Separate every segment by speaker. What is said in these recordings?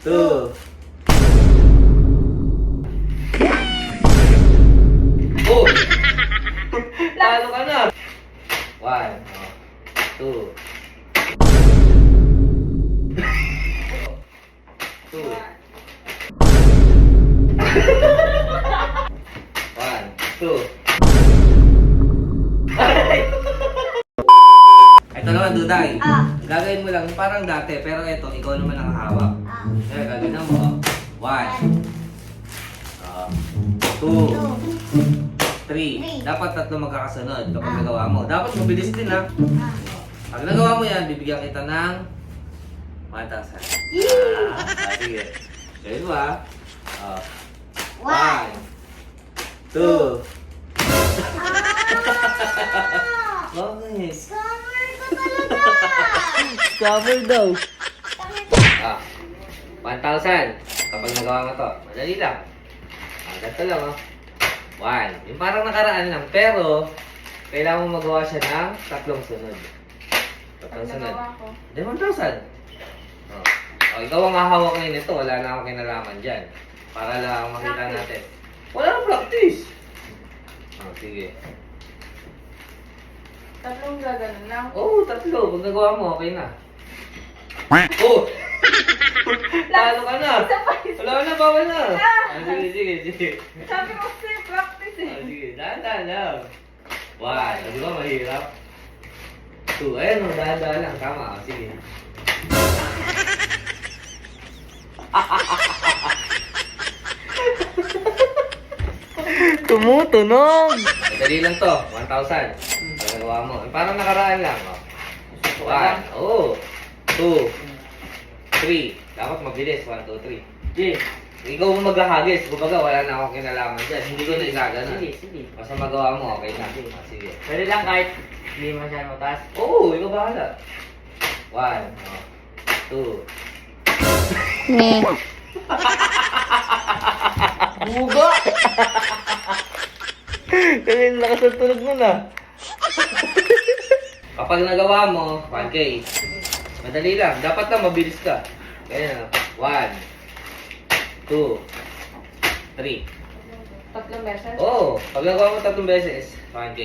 Speaker 1: two. Oh! Talo ka na. One, two. two. One, two. Ito naman, Duday.
Speaker 2: Ah.
Speaker 1: Gagawin mo lang parang dati, pero ito, ikaw naman ang hawak. Kaya gagawin mo. One. Ah. two. Three. Dapat tatlo magkakasunod kapag nagawa mo. Dapat mabilis din ha. Pag nagawa mo yan, bibigyan kita ng 1,000.
Speaker 2: Yee!
Speaker 1: Ah, sige. Gawin mo ha. Ah.
Speaker 2: One.
Speaker 1: Two. Bakit?
Speaker 2: Scammer ka talaga!
Speaker 1: Scammer daw. Ah. 1,000. Kapag nagawa mo to. Madali lang. Ah, ganito lang oh. One. Yung parang nakaraan lang. Pero, kailangan mo magawa siya ng tatlong sunod. Tatlong sunod.
Speaker 3: ko.
Speaker 1: Hindi, 1,000. Oh. oh, ikaw ang hahawak ngayon nito. Wala na akong kinalaman dyan. Para lang makita
Speaker 3: Practice.
Speaker 1: natin. Wala na practice. Oh, sige.
Speaker 3: Tatlong gaganon lang.
Speaker 1: Oo, oh, tatlo. Pag nagawa mo, okay na. Oh! Talo ka na.
Speaker 3: Isa pa, isa.
Speaker 1: Wala na, bawal na.
Speaker 3: Ah!
Speaker 1: Ah, sige, sige, sige.
Speaker 3: Sabi ko kasi practice
Speaker 1: Ah,
Speaker 3: eh.
Speaker 1: sige, dahan-dahan lang. Ah, Di ba mahirap? Two. Ayun, dahan-dahan lang. Tama. Ah, sige.
Speaker 4: Tumutunog!
Speaker 1: Madali lang to. 1,000. Pag nagawa mo. Parang nakaraan lang. Oh. One. Oh. Two. Three. Dapat mabilis. One, two, three.
Speaker 4: Sige,
Speaker 1: Ikaw mo maghahagis. Kumbaga, wala na akong kinalaman dyan. Hindi ko na igagana.
Speaker 4: sige, sige.
Speaker 1: Basta magawa mo, okay na. Ah, sige.
Speaker 4: Pwede lang kahit hindi masyadong mataas.
Speaker 1: Oo, ikaw bahala. One. Oh. Two.
Speaker 4: Buga! Kasi lakas ng tunog nun ah.
Speaker 1: Kapag nagawa mo, 1K. Madali lang. Dapat lang mabilis ka. Kaya na. One. Two. Three.
Speaker 3: Tatlong beses?
Speaker 1: Oo. Oh, pag nagawa mo tatlong beses, 1K.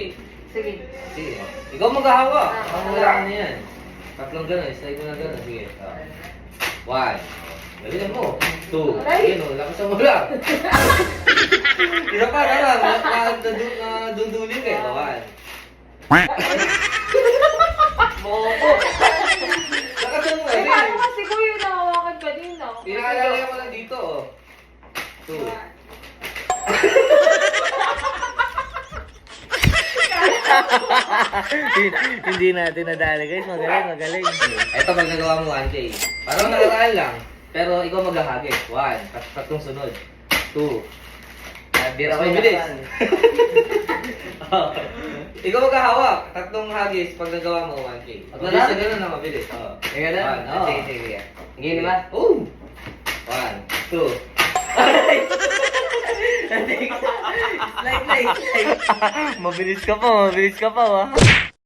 Speaker 3: Sige.
Speaker 1: Sige. Ikaw maghahawa.
Speaker 3: Ah,
Speaker 1: Ang wala ka na yan. Tatlong gano'n. Slide mo na gano'n. Sige. Ah. One. Galingan mo. Two.
Speaker 3: Aray!
Speaker 1: Ayun o. Lakas mo lang. Isa pa na lang. Na- na- nadu- Nadudulin eh. One.
Speaker 4: Bobo!
Speaker 1: Lakasan mo
Speaker 3: Eh,
Speaker 1: kasi.
Speaker 3: paano kasi kuya nahawakan
Speaker 1: Pinakalalagyan mo lang dito oh. Two.
Speaker 4: Hindi natin nadali guys. Magaling, magaling.
Speaker 1: Ito pag nagawa mo 1K. Parang nakaraan lang. Pero ikaw maghahagis. One. Tat tatlong sunod. Two.
Speaker 4: Bira ko yung
Speaker 1: mabilis.
Speaker 4: lakan.
Speaker 1: Oh. ikaw maghahawak. Tatlong hagis pag nagawa mo 1K. Pag mabilis na gano'n na mabilis. Oh.
Speaker 4: Sige na?
Speaker 1: One. Oh.
Speaker 4: Sige, sige, sige. Ba?
Speaker 1: Oh. One. Two.
Speaker 4: Slide, slide, slide. Mabilis ka pa, mabilis ka pa, ha?